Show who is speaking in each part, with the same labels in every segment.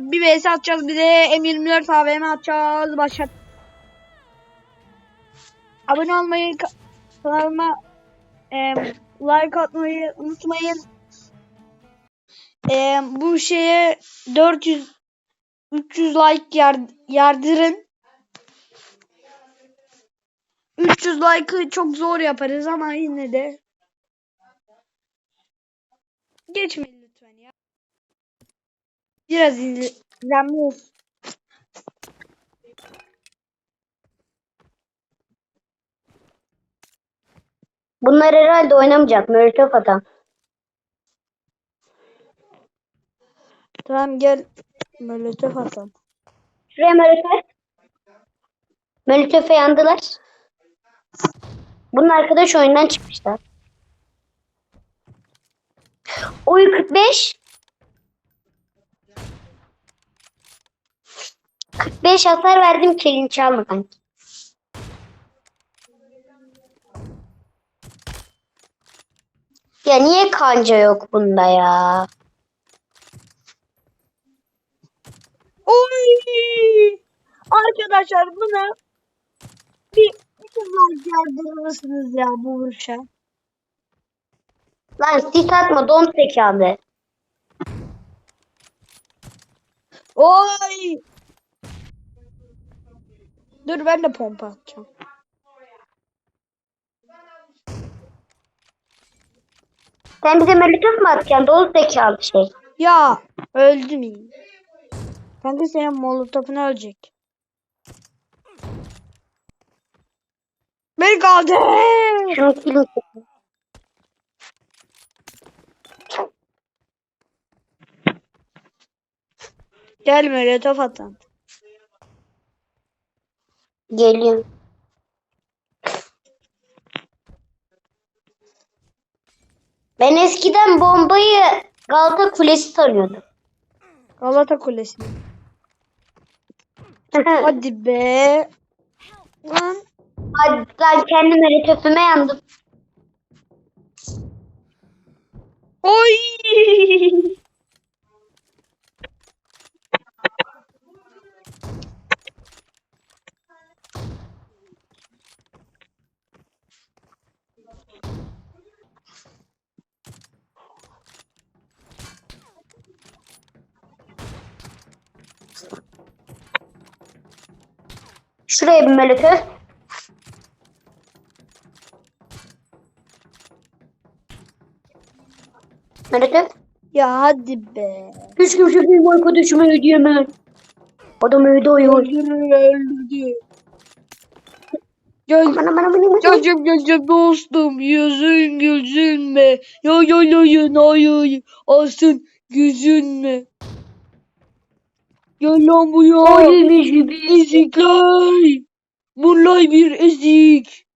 Speaker 1: bir vs atacağız bir de M24 AVM atacağız. Başlat. Abone olmayı, ka- kanalıma e, like atmayı unutmayın. E, bu şeye 400 300 like yar, yardırın. 300 like'ı çok zor yaparız ama yine de ya. Biraz izlenme olsun.
Speaker 2: Bunlar herhalde oynamayacak. Molotof adam.
Speaker 1: Tamam gel. Molotof atalım.
Speaker 2: Şuraya molotof. Molotof'a yandılar. Bunun arkadaş oyundan çıkmışlar. Oy 45. 45 hasar verdim kelini çalma kanki. Ya niye kanca yok bunda ya?
Speaker 1: Oy! Arkadaşlar buna bir bir like yardırırsınız ya bu vuruşa.
Speaker 2: Lan sis atma don zekalı.
Speaker 1: Oy! Dur ben de pompa atacağım.
Speaker 2: Sen bize molotof mu atacaksın? Don zekalı şey.
Speaker 1: Ya öldüm iyi. Kanka senin molotofun ölecek. Ben kaldı. Gel molotof atalım.
Speaker 2: Geliyorum. Ben eskiden bombayı Galata Kulesi sanıyordum.
Speaker 1: Galata Kulesi. Hadi be. Lan.
Speaker 2: Hadi lan kendi molotofüme yandım.
Speaker 1: Oy.
Speaker 2: Şuraya bir molotof. Molotof.
Speaker 1: Ya hadi be.
Speaker 2: Hiç kimse benim arkadaşıma ödeyemez. Adam öde oyun.
Speaker 1: Öldürdü öldürdü. Gel
Speaker 2: Aman aman aman.
Speaker 1: Geleceğim geleceğim dostum yüzün gülsünme ya ya ya ya hayır asın gözünme Gel lan bu ya ezikler Bunlar bir ezik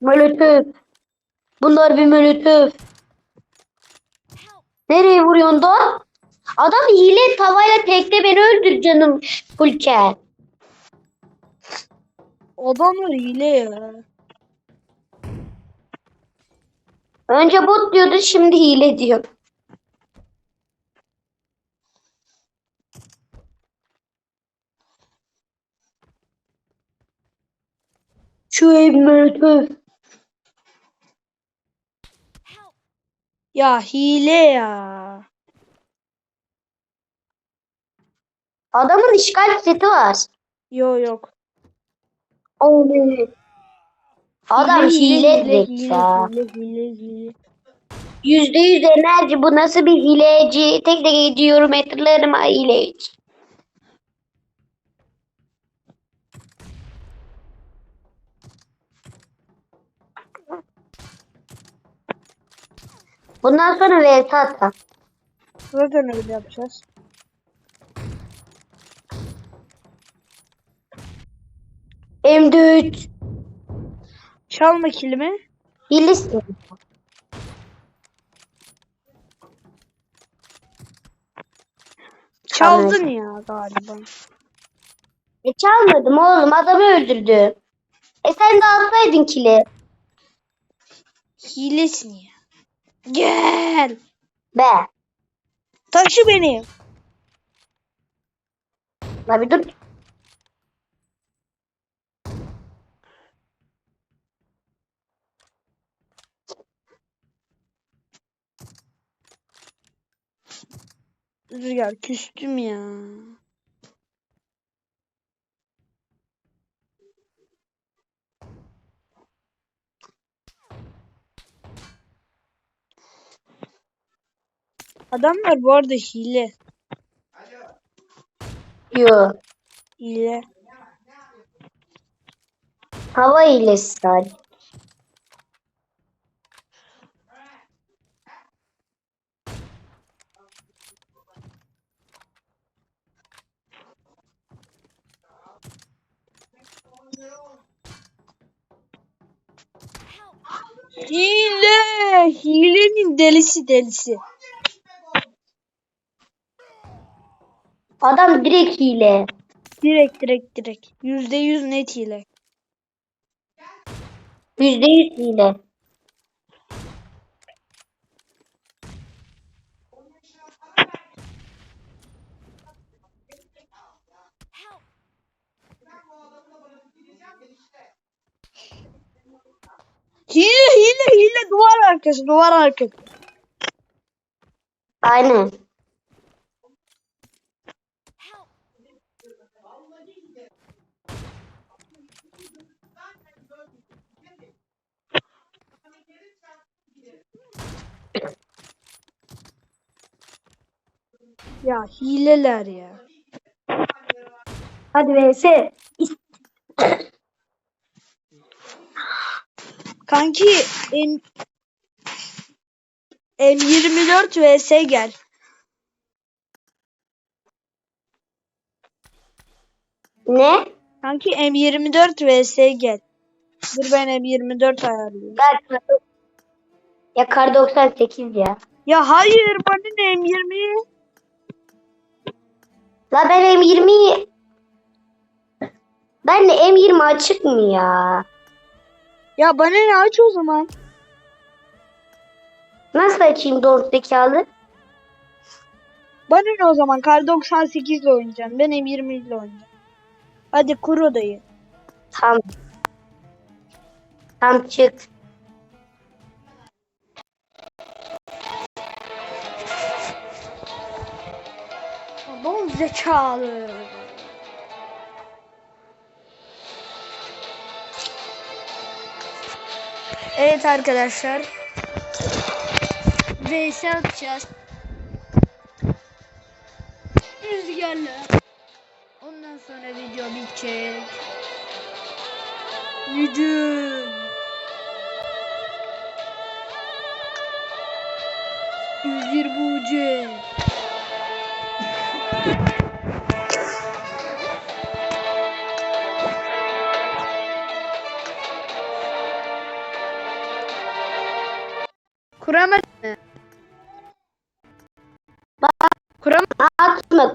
Speaker 2: Molotof. Bunlar bir molotof. Nereye vuruyorsun da? Adam hile tavayla tekte beni öldür canım Fulker.
Speaker 1: Adamlar hile ya
Speaker 2: Önce bot diyordu şimdi hile diyor. Şu ev molotof.
Speaker 1: Ya hile ya
Speaker 2: Adamın işgal seti var.
Speaker 1: Yo yok
Speaker 2: Oley. Adam hile,
Speaker 1: hile, hile hile hile
Speaker 2: Yüzde yüz enerji bu nasıl bir hileci? Tek tek gidiyorum ha hileci. Bundan sonra VS atar.
Speaker 1: Zaten öyle yapacağız
Speaker 2: M3
Speaker 1: Çalma kilimi
Speaker 2: hilesi.
Speaker 1: Çaldın ya galiba
Speaker 2: E çalmadım oğlum adamı öldürdü. E sen de alsaydın kili.
Speaker 1: Hilesin ya Gel
Speaker 2: Be.
Speaker 1: Taşı beni.
Speaker 2: La bir dur.
Speaker 1: Rüzgar küstüm ya. Adamlar bu arada hile.
Speaker 2: Yo.
Speaker 1: Hile.
Speaker 2: Hava hilesi sadece.
Speaker 1: Hile. Hilenin delisi delisi.
Speaker 2: Adam direkt hile.
Speaker 1: Direkt direkt direkt. Yüzde yüz net hile.
Speaker 2: Yüzde yüz hile.
Speaker 1: Hile hile hile duvar arkası duvar arkası.
Speaker 2: Aynen.
Speaker 1: Ya hileler ya.
Speaker 2: Hadi vs.
Speaker 1: Kanki M M24 vs gel.
Speaker 2: Ne?
Speaker 1: Kanki M24 vs gel. Dur ben M24 ayarlayayım.
Speaker 2: Ben ya kar 98 ya.
Speaker 1: Ya hayır bana ne M20?
Speaker 2: La ben M20 Ben de M20 açık mı ya?
Speaker 1: Ya bana ne aç o zaman.
Speaker 2: Nasıl açayım doğru zekalı?
Speaker 1: Bana ne o zaman kar 98 ile oynayacağım. Ben M20 ile oynayacağım. Hadi kur odayı.
Speaker 2: Tam. Tam çık.
Speaker 1: Zekalı. Evet arkadaşlar. VS atacağız. Rüzgarla. Ondan sonra video bitecek. Gücüm. Yüzgir bucek.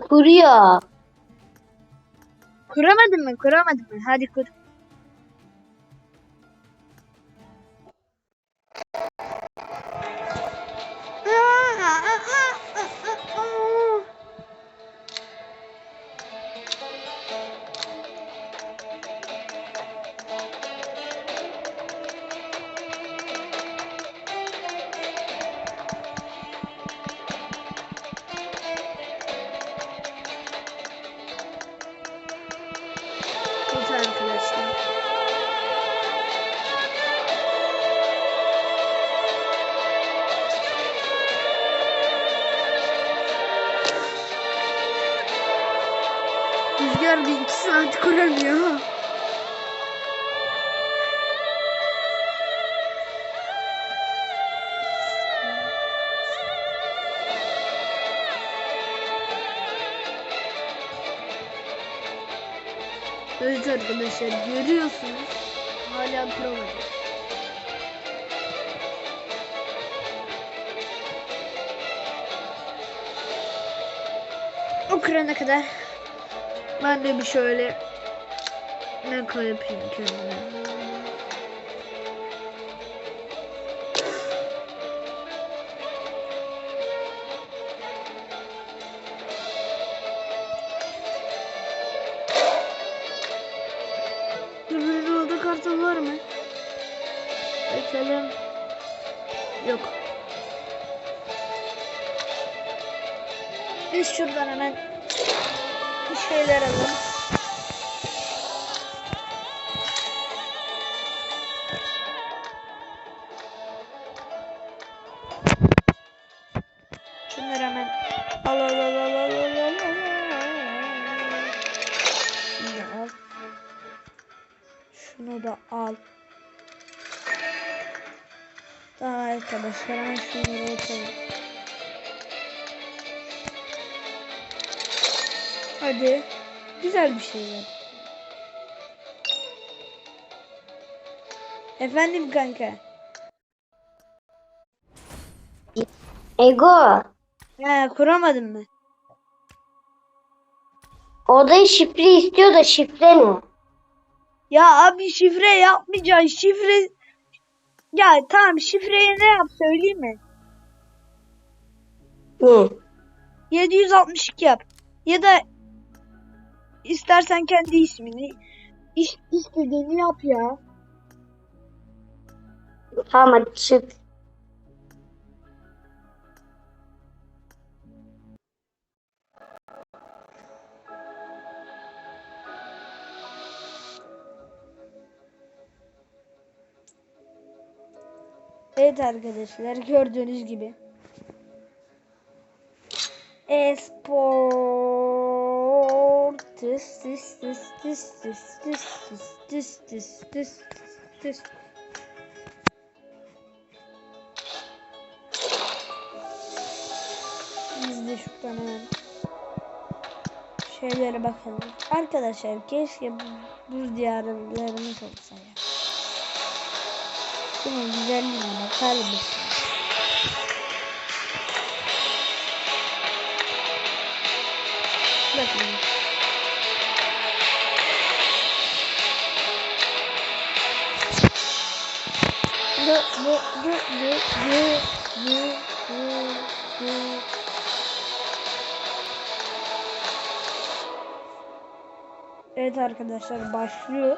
Speaker 2: Kuruyor.
Speaker 1: kuramadın mı? Kuramadın mı? Hadi kur. Evet arkadaşlar görüyorsunuz. Hala kuramadım. O kırana kadar ben de bir şöyle ne yapayım kendime. Şuradan hemen bir şeyler alalım. Şunları hemen al al al al al al al al. Al. Şunu da al. Tamam arkadaşlar hemen şunları atalım. Hadi. Güzel bir şey ver. Efendim kanka.
Speaker 2: Ego.
Speaker 1: He kuramadın mı?
Speaker 2: Odayı şifre istiyor da şifre ne?
Speaker 1: Ya abi şifre yapmayacaksın. Şifre... Ya tamam şifreyi ne yap söyleyeyim mi?
Speaker 2: Ne?
Speaker 1: 762 yap. Ya da istersen kendi ismini iş, istediğini yap ya.
Speaker 2: Tamam hadi çık.
Speaker 1: Evet arkadaşlar gördüğünüz gibi. Espor tıs tıs tıs tıs tıs tıs tıs tıs tıs tıs tıs Biz de şuradan hemen şeylere bakalım. Arkadaşlar keşke bu buz diyarlarımız olsa ya. Şunun güzelliğine bakar mısın? Bu, bu, bu, bu, bu, bu, bu. Evet arkadaşlar başlıyor.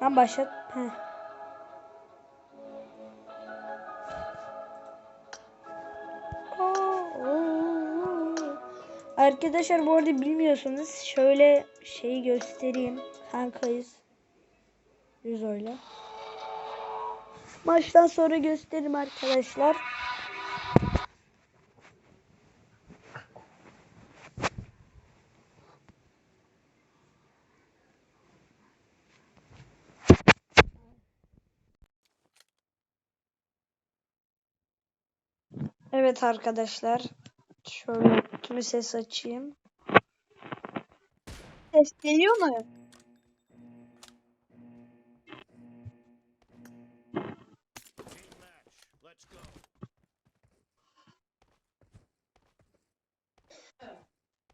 Speaker 1: Ben başlat. Heh. Arkadaşlar bu arada bilmiyorsanız şöyle şeyi göstereyim. Kankayız. Yüz öyle. Maçtan sonra gösteririm arkadaşlar. Evet arkadaşlar. Şöyle tüm ses açayım. Ses geliyor mu?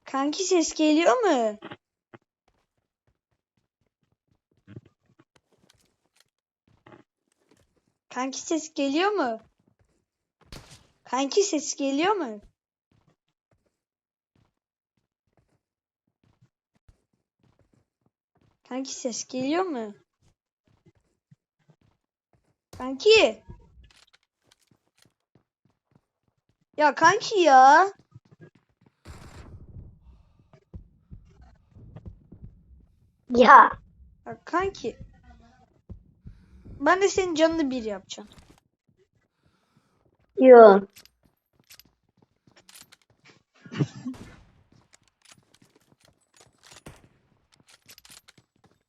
Speaker 1: Kanki ses geliyor mu? Kanki ses geliyor mu? Kanki ses geliyor mu? Kanki ses geliyor mu? Kanki. Ya kanki ya.
Speaker 2: Ya.
Speaker 1: Ya kanki. Ben de senin canını bir yapacağım.
Speaker 2: Yo.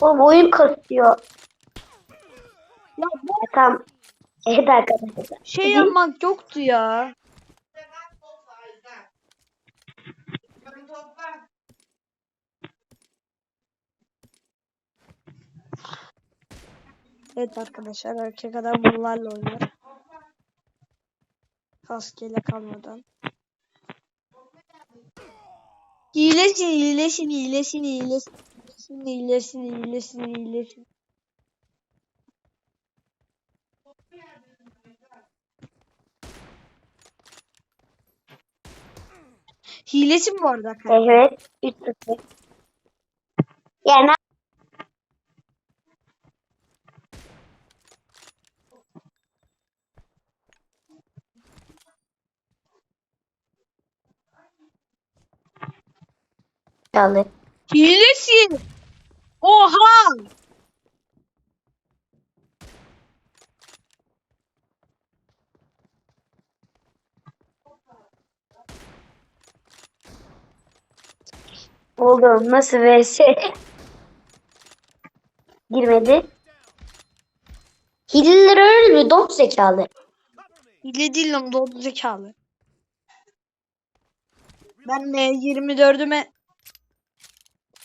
Speaker 2: Oğlum oyun kasıyor.
Speaker 1: Ya bu
Speaker 2: E, tamam. Evet arkadaşlar.
Speaker 1: şey yapmak yoktu ya. Evet arkadaşlar erkek adam bunlarla oynar. Kaskeyle kalmadan. Hilesin, hilesin, hilesin, iyileşsin, iyileşsin, iyileşsin, iyileşsin. Hilesi mi bu arada?
Speaker 2: Evet. 3-0. Yani çaldı.
Speaker 1: Hilesi. Oha.
Speaker 2: Oğlum nasıl vs? Girmedi. Hiller öyle mi? Dom zekalı.
Speaker 1: Hile değil lan doğru zekalı. Ben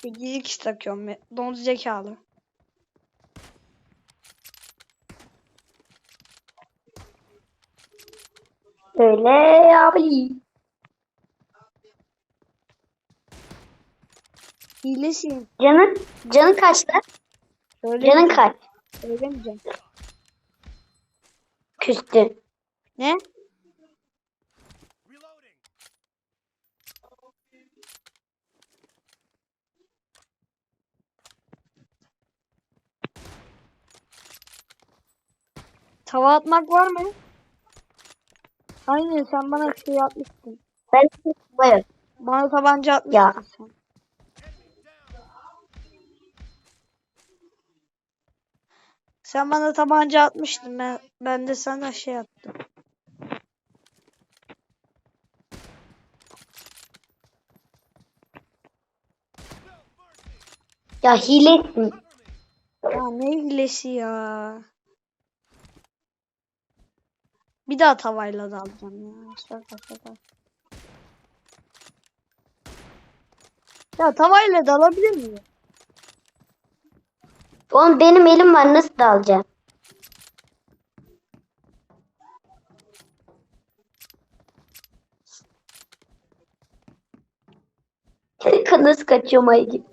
Speaker 1: de 24'üme 8x takıyorum. Don zekalı.
Speaker 2: Öyle abi.
Speaker 1: Hilesin.
Speaker 2: Canın, canın kaçta? Canın kaç?
Speaker 1: Söylemeyeceğim.
Speaker 2: Küstün.
Speaker 1: Ne? Tava atmak var mı? Aynen sen bana şey atmıştın.
Speaker 2: Ben bayım.
Speaker 1: Bana tabanca atmıştın
Speaker 2: Ya.
Speaker 1: sen. Sen bana tabanca atmıştın. Ben, ben de sana şey attım.
Speaker 2: Ya hilesin.
Speaker 1: Ya ne hilesi ya. Bir daha tavayla da alacağım ya. Şaka şaka. Ya tavayla da alabilir miyim?
Speaker 2: Oğlum benim elim var nasıl da alacağım? nasıl kaçıyorum ay gibi.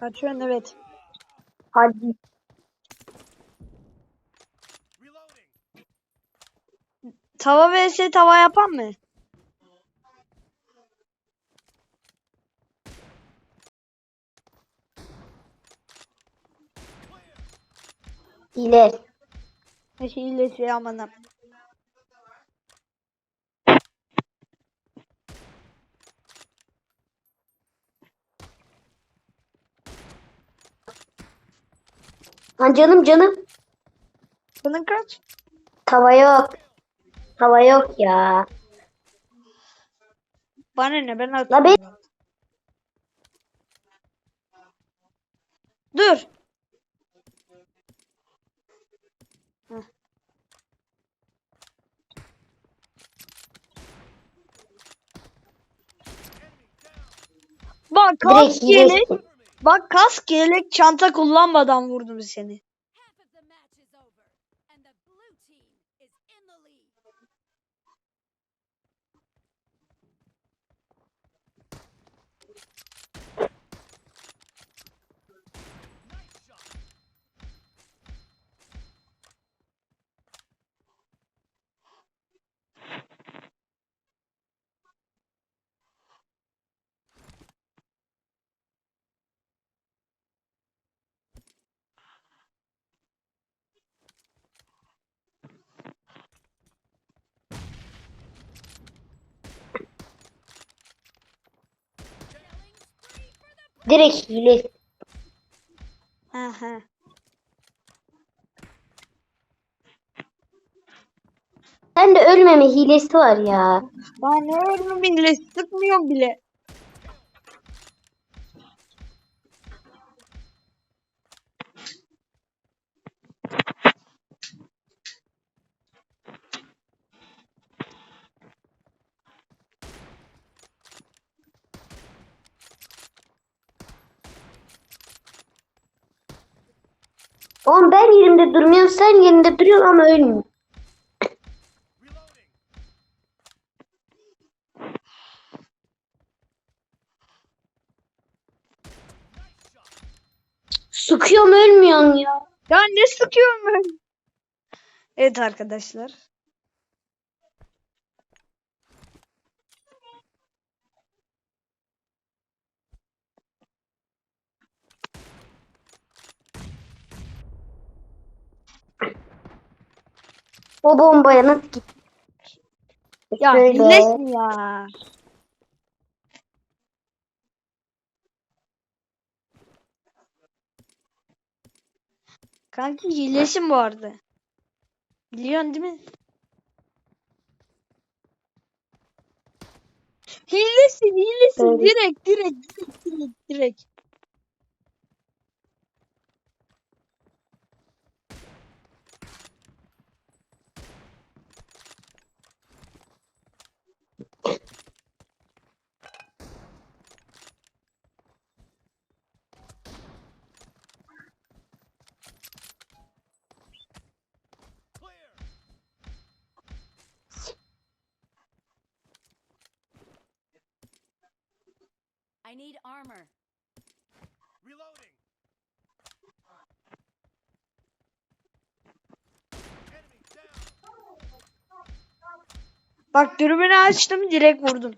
Speaker 1: Kaçıyorsun evet.
Speaker 2: Hadi.
Speaker 1: Tava vs tava yapan mı?
Speaker 2: Hile.
Speaker 1: Ne şey hilesi amanım.
Speaker 2: Lan canım canım.
Speaker 1: Bunun kaç?
Speaker 2: Tava yok. Tava yok ya.
Speaker 1: Bana ne ben
Speaker 2: La
Speaker 1: atıyorum. Dur. Heh. Bak
Speaker 2: direkt
Speaker 1: kask yelek,
Speaker 2: hilesin.
Speaker 1: bak kask yelek çanta kullanmadan vurdum seni.
Speaker 2: Direkt hile.
Speaker 1: Aha.
Speaker 2: Sen de ölmeme hilesi var ya.
Speaker 1: Ben ne ölümü bile sıkmıyorum bile.
Speaker 2: Oğlum ben yerimde durmuyorum sen yerinde duruyorsun ama ölmüyor. Sıkıyorum ölmüyorsun ya.
Speaker 1: Ya ne sıkıyorum ben? Evet arkadaşlar.
Speaker 2: O bombaya nasıl gitti?
Speaker 1: Ya
Speaker 2: Şöyle.
Speaker 1: ya? Kanki iyileşin bu arada. Biliyorsun değil mi? Hilesin, hilesin. Direkt, direkt, direkt, direkt.
Speaker 3: I need armor.
Speaker 4: Reloading. Enemy down.
Speaker 1: Bak dürbünü açtım, direkt vurdum.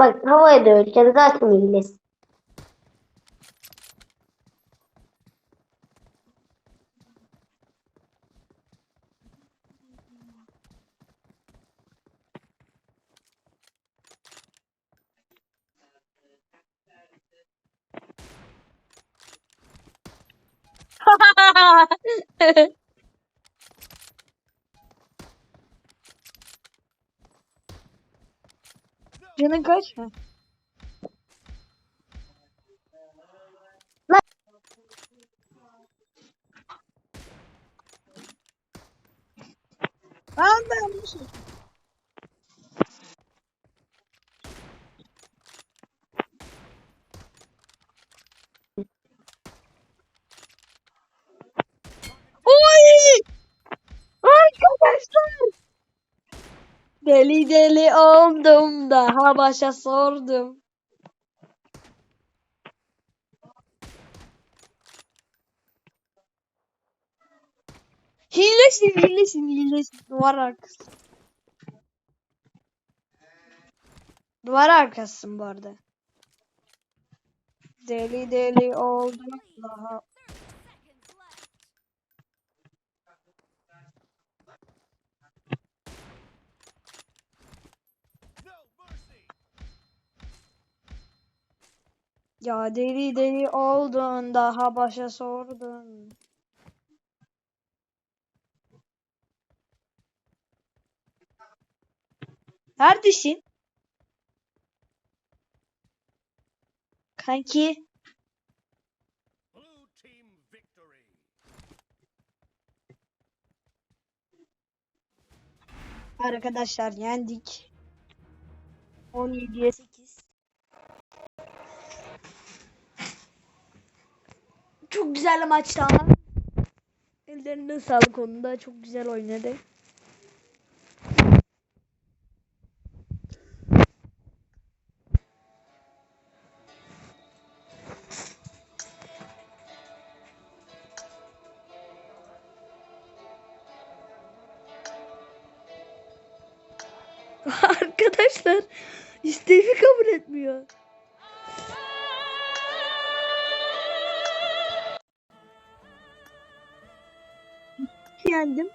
Speaker 2: Bak havaya da ölçen zaten hilesi.
Speaker 1: Canın kaç mı? Ben de yanlış yaptım. Deli deli oldum daha başa sordum. Hilesin hilesin hilesin duvar arkası. Duvar arkasısın bu arada. Deli deli oldum daha. Ya deli deli oldun daha başa sordun. Neredesin? Kanki arkadaşlar yendik. 17'ye Güzel maçtı ama. Ellerine sağlık onda. Çok güzel oynadı. Arkadaşlar isteğimi kabul etmiyor. Yendim.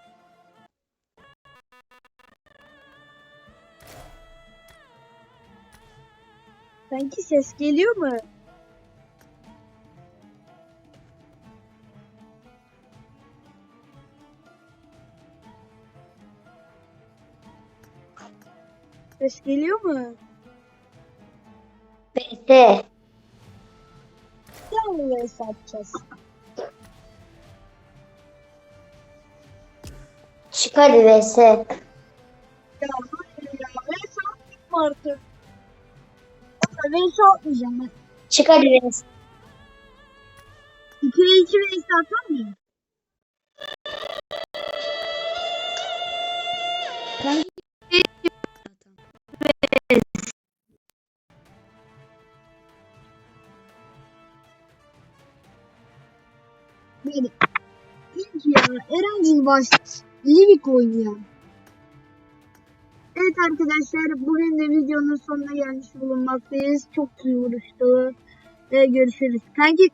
Speaker 1: Sanki ses geliyor mu? Ses geliyor mu?
Speaker 2: BT.
Speaker 1: Sen mi vs atacağız?
Speaker 2: Çık hadi vs.
Speaker 1: Ya hayır ya. Vs atmayayım artık. Vs atmayacağım ben.
Speaker 2: Çık hadi vs.
Speaker 1: 2'ye 2 vs atar mıyım? Kanka. İlk ya Erencil baş Oynuyor. Evet arkadaşlar bugün de videonun sonuna gelmiş bulunmaktayız. Çok iyi vuruştu. Ee, görüşürüz. Kanki